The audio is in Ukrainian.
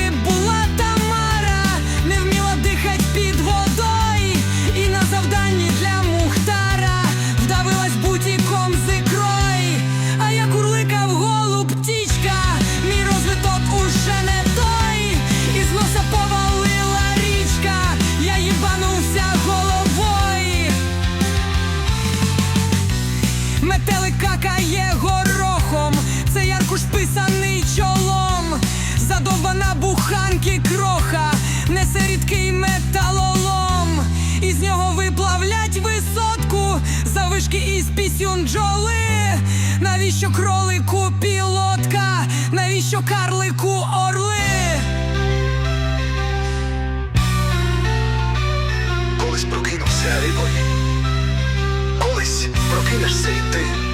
завжди була Тамара, не вміла дихать під водою, і на завданні для Мухтара вдавилась бутіком з ікрой А як урлика в голу мій розвиток уже не той, із носа повалила річка, я їбанувся головою. Метелик гор. Ставлять висотку завишки із пісюн джоли. Навіщо кролику пілотка? Навіщо карлику орли? Колись прокинувся рибой, колись прокинешся і ти.